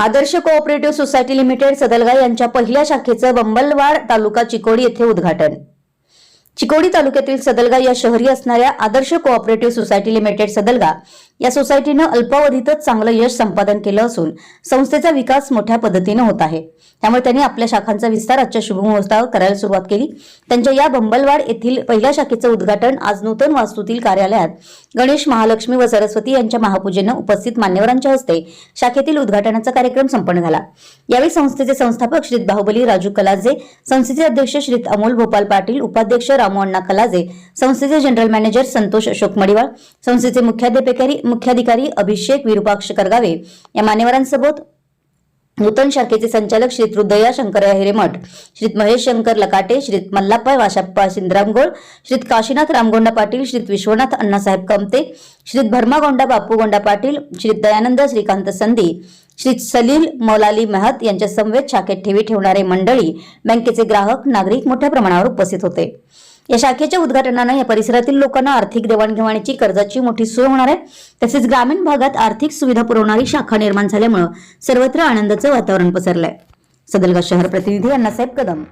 Adarsh cooperative society limited Sadalga यांच्या पहिल्या शाखेचं बंबलवाड तालुका चिकोडी येथे उद्घाटन. चिकोडी तालुक्यातील सदलगा या शहरी असणाऱ्या Adarsh cooperative society limited Sadalga या सोसायटीनं अल्पावधीतच चांगलं यश संपादन केलं असून संस्थेचा विकास मोठ्या पद्धतीनं होत आहे. त्यामुळे त्यांनी आपल्या शाखांचा विस्तार आजच्या शुभमुहूर्तावर करायला सुरुवात केली. त्यांच्या या बंबलवाड येथील पहिल्या शाखेचं उद्घाटन आज नूतन वास्तूतील कार्यालयात गणेश महालक्ष्मी व सरस्वती यांच्या महापूजेनं उपस्थित मान्यवरांच्या हस्ते शाखेतील उद्घाटनाचा कार्यक्रम संपन्न झाला. यावेळी संस्थेचे संस्थापक श्री बाहुबली राजू कलाजे संस्थेचे अध्यक्ष श्रीत अमोल भोपाल पाटील उपाध्यक्ष रामू अण्णा कलाजे संस्थेचे जनरल मॅनेजर संतोष अशोक मडिवाळ संस्थेचे मुख्याध्यापकारी मुख्याधिकारी अभिषेक विरुपाक्ष करगावे या मान्यवरांसोबत नूतन शाखेचे संचालक श्री रुद्रया शंकर हिरेमठ श्री महेश शंकर लकाटे श्री मल्लाप्पा वाशाप्पा सिंद्रामगोळ श्री काशीनाथ रामगोंडा पाटील श्री विश्वनाथ अण्णासाहेब कमते श्री भरमागोंडा बापू गोंडा पाटील श्री दयानंद श्रीकांत संधी श्री सलील मौलाली महत यांच्या समवेत शाखेत ठेवी ठेवणारे मंडळी बँकेचे ग्राहक नागरिक मोठ्या प्रमाणावर उपस्थित होते. या शाखेच्या उद्घाटनानं या परिसरातील लोकांना आर्थिक देवाणघेवाणीची कर्जाची मोठी सोय होणार आहे. तसेच ग्रामीण भागात आर्थिक सुविधा पुरवणारी शाखा निर्माण झाल्यामुळे सर्वत्र आनंदाचं वातावरण पसरलंय. सदलगा शहर प्रतिनिधी अण्णासाहेब कदम.